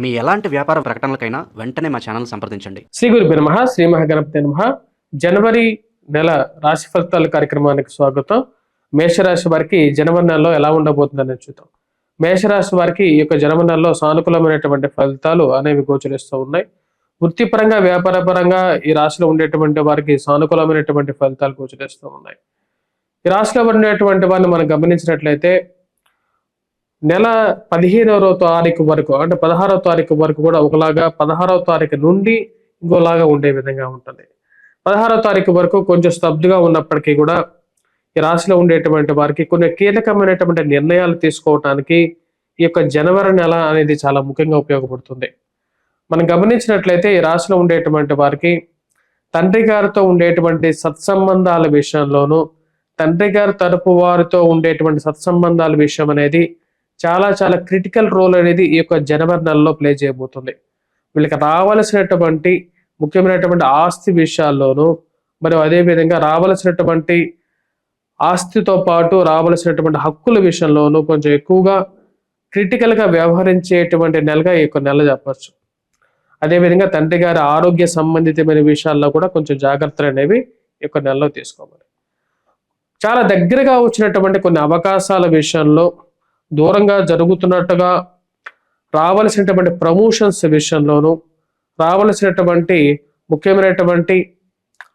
మీ ఎలాంటి వ్యాపార ప్రకటనలకైనా వెంటనే మా ఛానల్ సంప్రదించండి. శ్రీ గురు నమ శ్రీ మహాగణపతి నమ. జనవరి నెల రాశి ఫలితాల కార్యక్రమానికి స్వాగతం. మేషరాశి వారికి జనవరి నెలలో ఎలా ఉండబోతుందని చూద్దాం. మేషరాశి వారికి ఈ యొక్క జనవరి నెలలో సానుకూలమైనటువంటి ఫలితాలు అనేవి గోచరిస్తూ ఉన్నాయి. వృత్తిపరంగా వ్యాపారపరంగా ఈ రాశిలో ఉండేటువంటి వారికి సానుకూలమైనటువంటి ఫలితాలు గోచరిస్తూ ఉన్నాయి. ఈ రాశిలో ఉండేటువంటి వారిని మనం గమనించినట్లయితే నెల పదిహేనవ తారీఖు వరకు అంటే పదహారవ తారీఖు వరకు కూడా ఒకలాగా పదహారవ తారీఖు నుండి ఇంకోలాగా ఉండే విధంగా ఉంటుంది. పదహారవ తారీఖు వరకు కొంచెం స్తబ్దుగా ఉన్నప్పటికీ కూడా ఈ రాశిలో ఉండేటువంటి వారికి కొన్ని కీలకమైనటువంటి నిర్ణయాలు తీసుకోవటానికి ఈ యొక్క జనవరి నెల అనేది చాలా ముఖ్యంగా ఉపయోగపడుతుంది. మనం గమనించినట్లయితే ఈ రాశిలో ఉండేటువంటి వారికి తండ్రి గారితో ఉండేటువంటి సత్సంబంధాల విషయంలోనూ తండ్రి గారి తరపు వారితో ఉండేటువంటి సత్సంబంధాల విషయం అనేది చాలా చాలా క్రిటికల్ రోల్ అనేది ఈ యొక్క జనవరి నెలలో ప్లే చేయబోతుంది. వీళ్ళకి రావాల్సినటువంటి ముఖ్యమైనటువంటి ఆస్తి విషయాల్లోనూ మరియు అదేవిధంగా రావాల్సినటువంటి ఆస్తితో పాటు రావాల్సినటువంటి హక్కుల విషయంలోనూ కొంచెం ఎక్కువగా క్రిటికల్గా వ్యవహరించేటువంటి నెలగా ఈ యొక్క నెల చెప్పచ్చు. అదేవిధంగా తండ్రి గారి ఆరోగ్య సంబంధితమైన విషయాల్లో కూడా కొంచెం జాగ్రత్తలు అనేవి ఈ యొక్క నెలలో తీసుకోవాలి. చాలా దగ్గరగా వచ్చినటువంటి కొన్ని అవకాశాల విషయంలో దూరంగా జరుగుతున్నట్టుగా రావలసినటువంటి ప్రమోషన్స్ విషయంలోనూ రావలసినటువంటి ముఖ్యమైనటువంటి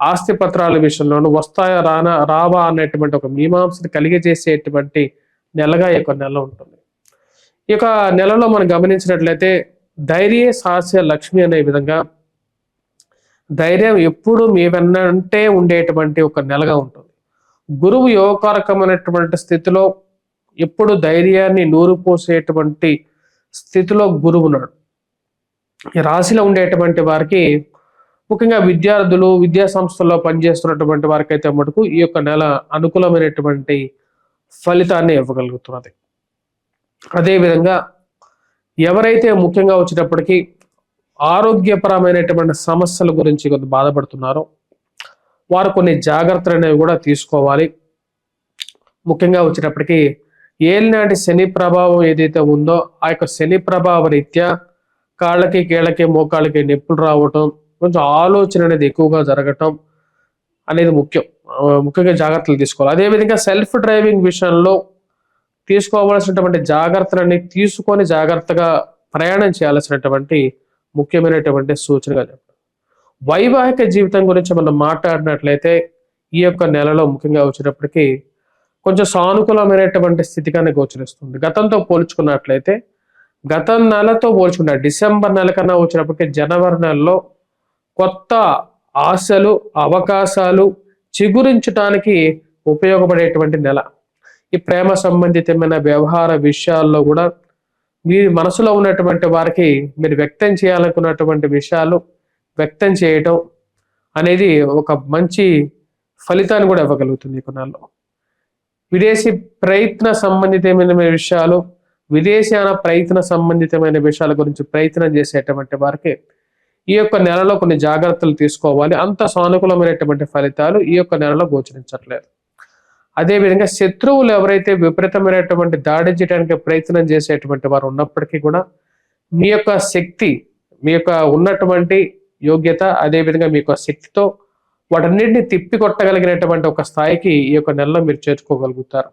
ఆస్తి పత్రాల విషయంలోనూ వస్తాయా రానా రావా అనేటువంటి ఒక మీమాంసను కలిగజేసేటువంటి నెలగా ఈ యొక్క నెల ఉంటుంది. ఈ యొక్క నెలలో మనం గమనించినట్లయితే ధైర్య సాహస్య లక్ష్మి అనే విధంగా ధైర్యం ఎప్పుడు మీ వెన్నంటే ఉండేటువంటి ఒక నెలగా ఉంటుంది. గురువు యోగకారకమైనటువంటి స్థితిలో ఎప్పుడు ధైర్యాన్ని నూరుపోసేటువంటి స్థితిలో గురువున్నాడు. ఈ రాశిలో ఉండేటువంటి వారికి ముఖ్యంగా విద్యార్థులు విద్యా సంస్థల్లో పనిచేస్తున్నటువంటి వారికి అయితే మటుకు ఈ యొక్క నెల అనుకూలమైనటువంటి ఫలితాన్ని ఇవ్వగలుగుతున్నది. అదేవిధంగా ఎవరైతే ముఖ్యంగా వచ్చేటప్పటికీ ఆరోగ్యపరమైనటువంటి సమస్యల గురించి కొంత బాధపడుతున్నారో వారు కొన్ని జాగ్రత్తలు అనేవి కూడా తీసుకోవాలి. ముఖ్యంగా వచ్చినప్పటికీ ఏలినాటి శని ప్రభావం ఏదైతే ఉందో ఆ యొక్క శని ప్రభావ రీత్యా కాళ్ళకి కీళ్ళకి మోకాళ్ళకి నొప్పులు రావటం కొంచెం ఆలోచన అనేది ఎక్కువగా జరగటం అనేది ముఖ్యం. ముఖ్యంగా జాగ్రత్తలు తీసుకోవాలి. అదేవిధంగా సెల్ఫ్ డ్రైవింగ్ విషయంలో తీసుకోవాల్సినటువంటి జాగ్రత్తలన్నీ తీసుకొని జాగ్రత్తగా ప్రయాణం చేయాల్సినటువంటి ముఖ్యమైనటువంటి సూచనగా చెప్పాలి వైవాహిక జీవితం గురించి మనం మాట్లాడినట్లయితే ఈ యొక్క నెలలో ముఖ్యంగా వచ్చినప్పటికీ కొంచెం సానుకూలమైనటువంటి స్థితిగానే గోచరిస్తుంది. గతంతో పోల్చుకున్నట్లయితే గత నెలతో పోల్చుకుంటే డిసెంబర్ నెల కన్నా వచ్చినప్పటికీ జనవరి నెలలో కొత్త ఆశలు అవకాశాలు చిగురించడానికి ఉపయోగపడేటువంటి నెల. ఈ ప్రేమ సంబంధితమైన వ్యవహార విషయాల్లో కూడా మీ మనసులో ఉన్నటువంటి వారికి మీరు వ్యక్తం చేయాలనుకున్నటువంటి విషయాలు వ్యక్తం చేయటం అనేది ఒక మంచి ఫలితాన్ని కూడా ఇవ్వగలుగుతుంది ఈ కొన్నాళ్ళు. విదేశీ ప్రయత్న సంబంధితమైన విషయాలు విదేశాన ప్రయత్న సంబంధితమైన విషయాల గురించి ప్రయత్నం చేసేటువంటి వారికి ఈ యొక్క నెలలో కొన్ని జాగ్రత్తలు తీసుకోవాలి. అంత సానుకూలమైనటువంటి ఫలితాలు ఈ యొక్క నెలలో గోచరించట్లేదు. అదేవిధంగా శత్రువులు ఎవరైతే విపరీతమైనటువంటి దాడి చేయడానికి ప్రయత్నం చేసేటువంటి వారు ఉన్నప్పటికీ కూడా మీ యొక్క శక్తి మీ యొక్క ఉన్నటువంటి యోగ్యత అదేవిధంగా మీ యొక్క శక్తితో వాటన్నిటిని తిప్పి కొట్టగలిగినటువంటి ఒక స్థాయికి ఈ యొక్క నెలలో మీరు చేర్చుకోగలుగుతారు.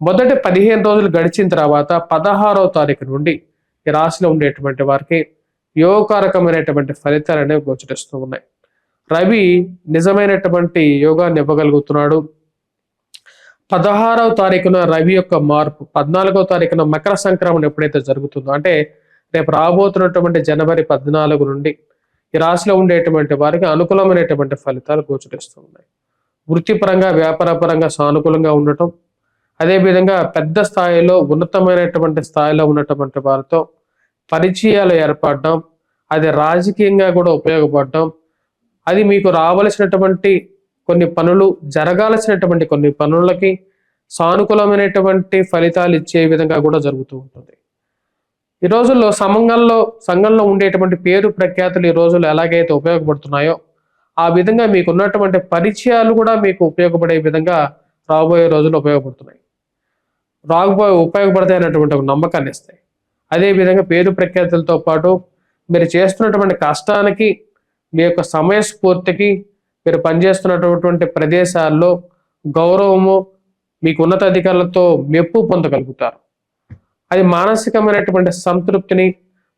మొదటి పదిహేను రోజులు గడిచిన తర్వాత పదహారవ తారీఖు నుండి ఈ రాశిలో ఉండేటువంటి వారికి యోగకారకమైనటువంటి ఫలితాలు అనేవి గోచరిస్తూ ఉన్నాయి. రవి నిజమైనటువంటి యోగాన్ని ఇవ్వగలుగుతున్నాడు. పదహారవ తారీఖున రవి యొక్క మార్పు పద్నాలుగవ తారీఖున మకర సంక్రమణ ఎప్పుడైతే జరుగుతుందో అంటే రేపు రాబోతున్నటువంటి జనవరి పద్నాలుగు నుండి ఈ రాశిలో ఉండేటువంటి వారికి అనుకూలమైనటువంటి ఫలితాలు గోచరిస్తూ ఉన్నాయి. వృత్తిపరంగా వ్యాపారపరంగా సానుకూలంగా ఉండటం అదేవిధంగా పెద్ద స్థాయిలో ఉన్నతమైనటువంటి స్థాయిలో ఉన్నటువంటి వారితో పరిచయాలు ఏర్పడడం అది రాజకీయంగా కూడా ఉపయోగపడడం అది మీకు రావలసినటువంటి కొన్ని పనులు జరగాల్సినటువంటి కొన్ని పనులకి సానుకూలమైనటువంటి ఫలితాలు ఇచ్చే విధంగా కూడా జరుగుతూ ఉంటుంది. ఈ రోజుల్లో సమంగంలో సంఘంలో ఉండేటువంటి పేరు ప్రఖ్యాతులు ఈ రోజుల్లో ఎలాగైతే ఉపయోగపడుతున్నాయో ఆ విధంగా మీకు ఉన్నటువంటి పరిచయాలు కూడా మీకు ఉపయోగపడే విధంగా రాబోయే రోజులు ఉపయోగపడుతున్నాయి. రాబోయే ఉపయోగపడతాయి అనేటువంటి ఒక నమ్మకాన్ని ఇస్తాయి. అదే విధంగా పేరు ప్రఖ్యాతులతో పాటు మీరు చేస్తున్నటువంటి కష్టానికి మీ యొక్క సమయస్ఫూర్తికి మీరు పనిచేస్తున్నటువంటి ప్రదేశాల్లో గౌరవము మీకు ఉన్నత అధికారులతో మెప్పు పొందగలుగుతారు. అది మానసికమైనటువంటి సంతృప్తిని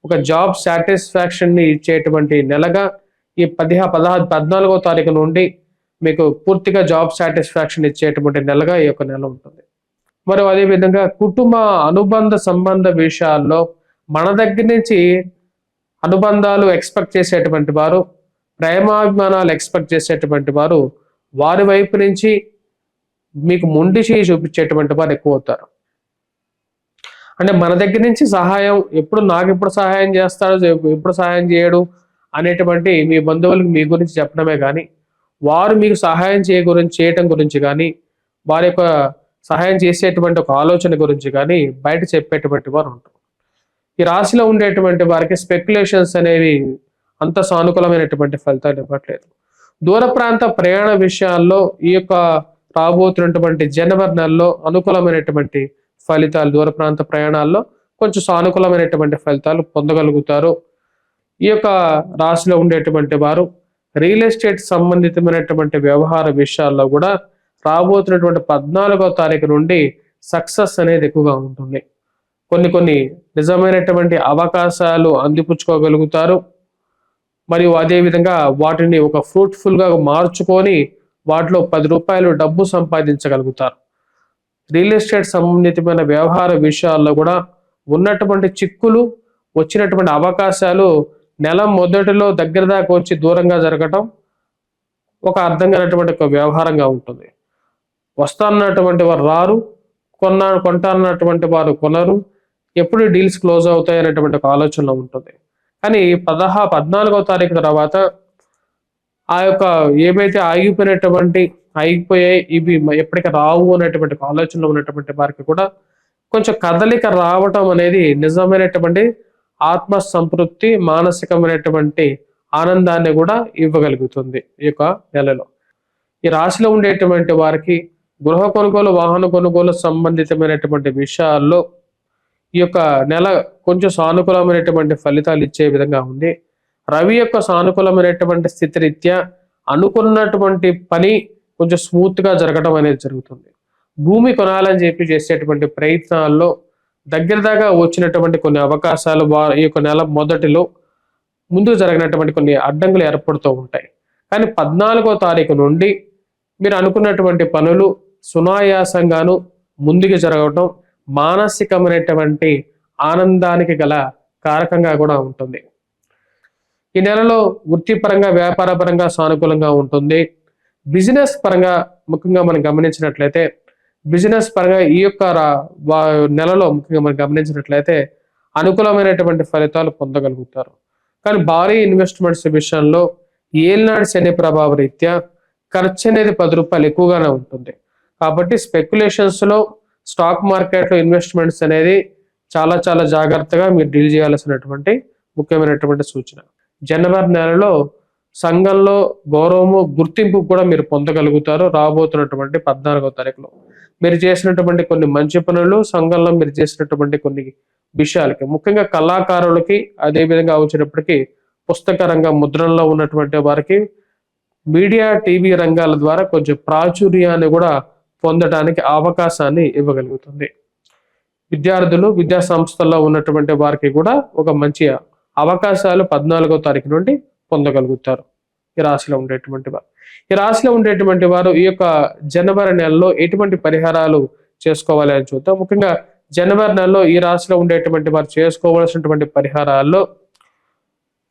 ఒక జాబ్ సాటిస్ఫాక్షన్ని ఇచ్చేటువంటి నెలగా ఈ పదిహా పదహారు పద్నాలుగో తారీఖు నుండి మీకు పూర్తిగా జాబ్ సాటిస్ఫాక్షన్ ఇచ్చేటువంటి నెలగా ఈ యొక్క నెల ఉంటుంది. మరియు అదే విధంగా కుటుంబ అనుబంధ సంబంధ విషయాల్లో మన దగ్గర నుంచి అనుబంధాలు ఎక్స్పెక్ట్ చేసేటువంటి వారు ప్రేమాభిమానాలు ఎక్స్పెక్ట్ చేసేటువంటి వారు వారి వైపు నుంచి మీకు ముండి చేయి చూపించేటువంటి వారు ఎక్కువ అవుతారు. అంటే మన దగ్గర నుంచి సహాయం ఎప్పుడు నాకు ఎప్పుడు సహాయం చేస్తాడు ఎప్పుడు సహాయం చేయడు అనేటువంటి మీ బంధువులకు మీ గురించి చెప్పడమే కానీ వారు మీకు సహాయం చేయ గురించి చేయటం గురించి కానీ వారి యొక్క సహాయం చేసేటువంటి ఒక ఆలోచన గురించి కానీ బయట చెప్పేటువంటి వారు ఉంటారు. ఈ రాశిలో ఉండేటువంటి వారికి స్పెక్యులేషన్స్ అనేవి అంత సానుకూలమైనటువంటి ఫలితాలు ఇవ్వట్లేదు. దూర ప్రాంత ప్రయాణ విషయాల్లో ఈ యొక్క రాబోతున్నటువంటి జనవరి నెలలో అనుకూలమైనటువంటి ఫలితాలు దూర ప్రాంత ప్రయాణాల్లో కొంచెం సానుకూలమైనటువంటి ఫలితాలు పొందగలుగుతారు. ఈ యొక్క రాశిలో ఉండేటువంటి వారు రియల్ ఎస్టేట్ సంబంధితమైనటువంటి వ్యవహార విషయాల్లో కూడా రాబోతున్నటువంటి పద్నాలుగో తారీఖు నుండి సక్సెస్ అనేది ఎక్కువగా ఉంటుంది. కొన్ని కొన్ని నిజమైనటువంటి అవకాశాలు అందిపుచ్చుకోగలుగుతారు. మరియు అదే విధంగా వాటిని ఒక ఫ్రూట్ఫుల్గా మార్చుకొని వాటిలో పది రూపాయలు డబ్బు సంపాదించగలుగుతారు. రియల్ ఎస్టేట్ సంబంధితమైన వ్యవహార విషయాల్లో కూడా ఉన్నటువంటి చిక్కులు వచ్చినటువంటి అవకాశాలు నెల మొదటిలో దగ్గర దాకా వచ్చి దూరంగా జరగటం ఒక అర్థం కానటువంటి ఒక వ్యవహారంగా ఉంటుంది. వస్తానన్నటువంటి వారు రారు కొన్నా కొంటానన్నటువంటి వారు కొనరు ఎప్పుడు డీల్స్ క్లోజ్ అవుతాయి అనేటువంటి ఒక ఆలోచనలో ఉంటుంది. కానీ పదహా పద్నాలుగో తారీఖు తర్వాత ఆ యొక్క ఏవైతే ఆగిపోయినటువంటి ఆగిపోయాయి ఇవి ఎప్పటికీ రావు అనేటువంటి ఒక ఆలోచనలో ఉన్నటువంటి వారికి కూడా కొంచెం కదలిక రావటం అనేది నిజమైనటువంటి ఆత్మ సంతృప్తి మానసికమైనటువంటి ఆనందాన్ని కూడా ఇవ్వగలుగుతుంది ఈ యొక్క నెలలో. ఈ రాశిలో ఉండేటువంటి వారికి గృహ కొనుగోలు వాహన కొనుగోలు సంబంధితమైనటువంటి విషయాల్లో ఈ యొక్క నెల కొంచెం సానుకూలమైనటువంటి ఫలితాలు ఇచ్చే విధంగా ఉంది. రవి యొక్క సానుకూలమైనటువంటి స్థితి రీత్యా అనుకున్నటువంటి పని కొంచెం స్మూత్గా జరగడం అనేది జరుగుతుంది. భూమి కొనాలని చెప్పి చేసేటువంటి ప్రయత్నాల్లో దగ్గర దాకా వచ్చినటువంటి కొన్ని అవకాశాలు ఈ యొక్క నెల మొదటిలో ముందుకు జరిగినటువంటి కొన్ని అడ్డంకులు ఏర్పడుతూ ఉంటాయి. కానీ పద్నాలుగో తారీఖు నుండి మీరు అనుకున్నటువంటి పనులు సునాయాసంగాను ముందుకు జరగటం మానసికమైనటువంటి ఆనందానికి గల కారకంగా కూడా ఉంటుంది. ఈ నెలలో వృత్తిపరంగా వ్యాపారపరంగా సానుకూలంగా ఉంటుంది. బిజినెస్ పరంగా ముఖ్యంగా మనం గమనించినట్లయితే బిజినెస్ పరంగా ఈ యొక్క నెలలో ముఖ్యంగా మనం గమనించినట్లయితే అనుకూలమైనటువంటి ఫలితాలు పొందగలుగుతారు. కానీ భారీ ఇన్వెస్ట్మెంట్స్ విషయంలో ఏలినాడు శని ప్రభావ రీత్యా ఖర్చు అనేది పది రూపాయలు ఎక్కువగానే ఉంటుంది. కాబట్టి స్పెక్యులేషన్స్లో స్టాక్ మార్కెట్లో ఇన్వెస్ట్మెంట్స్ అనేది చాలా చాలా జాగ్రత్తగా మీరు డీల్ చేయాల్సినటువంటి ముఖ్యమైనటువంటి సూచన. జనవరి నెలలో సంఘంలో గౌరవము గుర్తింపు కూడా మీరు పొందగలుగుతారు రాబోతున్నటువంటి పద్నాలుగో తారీఖులో. మీరు చేసినటువంటి కొన్ని మంచి పనులు సంఘంలో మీరు చేసినటువంటి కొన్ని విషయాలకి ముఖ్యంగా కళాకారులకి అదేవిధంగా వచ్చినప్పటికీ పుస్తక రంగం ముద్రణలో ఉన్నటువంటి వారికి మీడియా టీవీ రంగాల ద్వారా కొంచెం ప్రాచుర్యాన్ని కూడా పొందడానికి అవకాశాన్ని ఇవ్వగలుగుతుంది. విద్యార్థులు విద్యా సంస్థల్లో ఉన్నటువంటి వారికి కూడా ఒక మంచి అవకాశాలు పద్నాలుగో తారీఖు నుండి పొందగలుగుతారు ఈ రాశిలో ఉండేటువంటి వారు. ఈ రాశిలో ఉండేటువంటి వారు ఈ యొక్క జనవరి నెలలో ఎటువంటి పరిహారాలు చేసుకోవాలి అని చూద్దాం. ముఖ్యంగా జనవరి నెలలో ఈ రాశిలో ఉండేటువంటి వారు చేసుకోవాల్సినటువంటి పరిహారాల్లో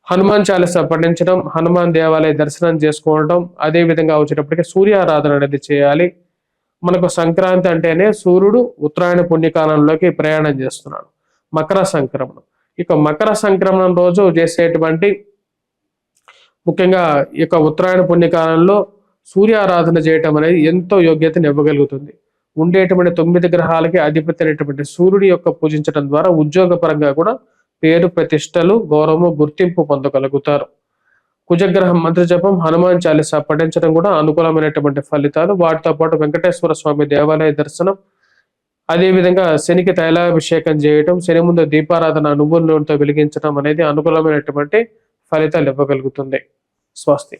హనుమాన్ చాలీస పఠించడం హనుమాన్ దేవాలయ దర్శనం చేసుకోవడం అదే విధంగా వచ్చేటప్పటికి సూర్యారాధన అనేది చేయాలి. మనకు సంక్రాంతి అంటేనే సూర్యుడు ఉత్తరాయణ పుణ్యకాలంలోకి ప్రయాణం చేస్తున్నాడు. మకర సంక్రమణం. ఇక మకర సంక్రమణం రోజు చేసేటువంటి ముఖ్యంగా ఈ యొక్క ఉత్తరాయణ పుణ్యకాలంలో సూర్యారాధన చేయటం అనేది ఎంతో యోగ్యతను ఇవ్వగలుగుతుంది. ఉండేటువంటి తొమ్మిది గ్రహాలకి అధిపతి అనేటువంటి సూర్యుడి యొక్క పూజించడం ద్వారా ఉద్యోగ పరంగా కూడా పేరు ప్రతిష్టలు గౌరవము గుర్తింపు పొందగలుగుతారు. కుజగ్రహం మంత్ర జపం హనుమాన్ చాలీస పఠించడం కూడా అనుకూలమైనటువంటి ఫలితాలు. వాటితో పాటు వెంకటేశ్వర స్వామి దేవాలయ దర్శనం అదేవిధంగా శనికి తైలాభిషేకం చేయటం శని ముందు దీపారాధన నువ్వుల నూనెతో వెలిగించడం అనేది అనుకూలమైనటువంటి ఫలితాలు ఇవ్వగలుగుతుంది. સ્વસ્તિ